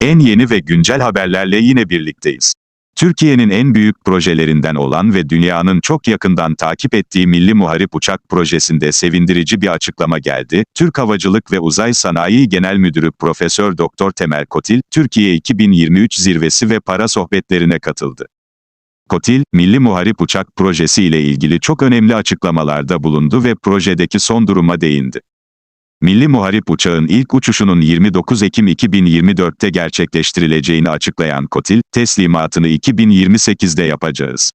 En yeni ve güncel haberlerle yine birlikteyiz. Türkiye'nin en büyük projelerinden olan ve dünyanın çok yakından takip ettiği Milli Muharip Uçak Projesi'nde sevindirici bir açıklama geldi. Türk Havacılık ve Uzay Sanayi Genel Müdürü Profesör Doktor Temel Kotil, Türkiye 2023 zirvesi ve para sohbetlerine katıldı. Kotil, Milli Muharip Uçak Projesi ile ilgili çok önemli açıklamalarda bulundu ve projedeki son duruma değindi. Milli Muharip Uçağın ilk uçuşunun 29 Ekim 2024'te gerçekleştirileceğini açıklayan Kotil, teslimatını 2028'de yapacağız.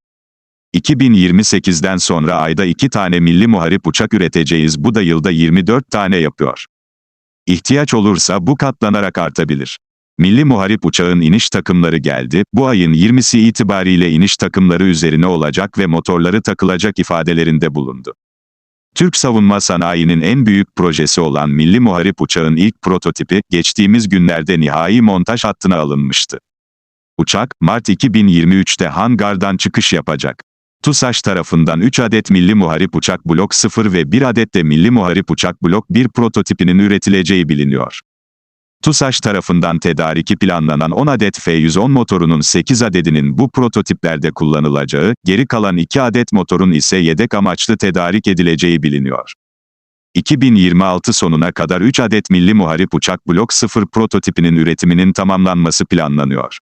2028'den sonra ayda 2 tane Milli Muharip uçak üreteceğiz bu da yılda 24 tane yapıyor. İhtiyaç olursa bu katlanarak artabilir. Milli Muharip uçağın iniş takımları geldi, bu ayın 20'si itibariyle iniş takımları üzerine olacak ve motorları takılacak ifadelerinde bulundu. Türk savunma sanayinin en büyük projesi olan Milli Muharip uçağın ilk prototipi, geçtiğimiz günlerde nihai montaj hattına alınmıştı. Uçak, Mart 2023'te hangardan çıkış yapacak. TUSAŞ tarafından 3 adet Milli Muharip Uçak Blok 0 ve 1 adet de Milli Muharip Uçak Blok 1 prototipinin üretileceği biliniyor. TUSAŞ tarafından tedariki planlanan 10 adet F-110 motorunun 8 adedinin bu prototiplerde kullanılacağı, geri kalan 2 adet motorun ise yedek amaçlı tedarik edileceği biliniyor. 2026 sonuna kadar 3 adet Milli Muharip Uçak Blok 0 prototipinin üretiminin tamamlanması planlanıyor.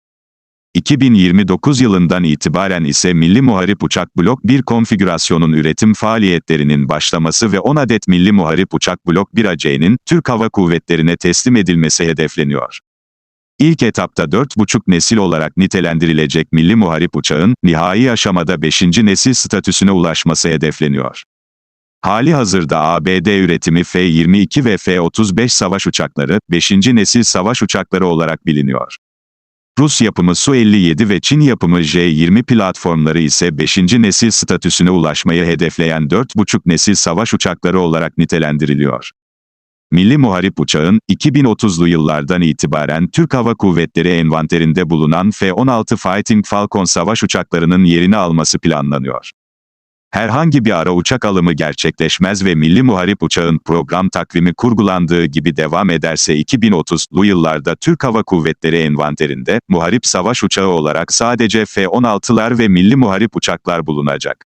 2029 yılından itibaren ise Milli Muharip Uçak Blok 1 konfigürasyonun üretim faaliyetlerinin başlaması ve 10 adet Milli Muharip Uçak Blok 1 AC'nin Türk Hava Kuvvetleri'ne teslim edilmesi hedefleniyor. İlk etapta 4,5 nesil olarak nitelendirilecek Milli Muharip Uçağın, nihai aşamada 5. nesil statüsüne ulaşması hedefleniyor. Hali hazırda ABD üretimi F-22 ve F-35 savaş uçakları, 5. nesil savaş uçakları olarak biliniyor. Rus yapımı Su-57 ve Çin yapımı J-20 platformları ise 5. nesil statüsüne ulaşmayı hedefleyen 4,5 nesil savaş uçakları olarak nitelendiriliyor. Milli Muharip Uçağın, 2030'lu yıllardan itibaren Türk Hava Kuvvetleri envanterinde bulunan F-16 Fighting Falcon savaş uçaklarının yerini alması planlanıyor. Herhangi bir ara uçak alımı gerçekleşmez ve Milli Muharip Uçağın program takvimi kurgulandığı gibi devam ederse 2030'lu yıllarda Türk Hava Kuvvetleri envanterinde, muharip savaş uçağı olarak sadece F-16'lar ve Milli Muharip uçaklar bulunacak.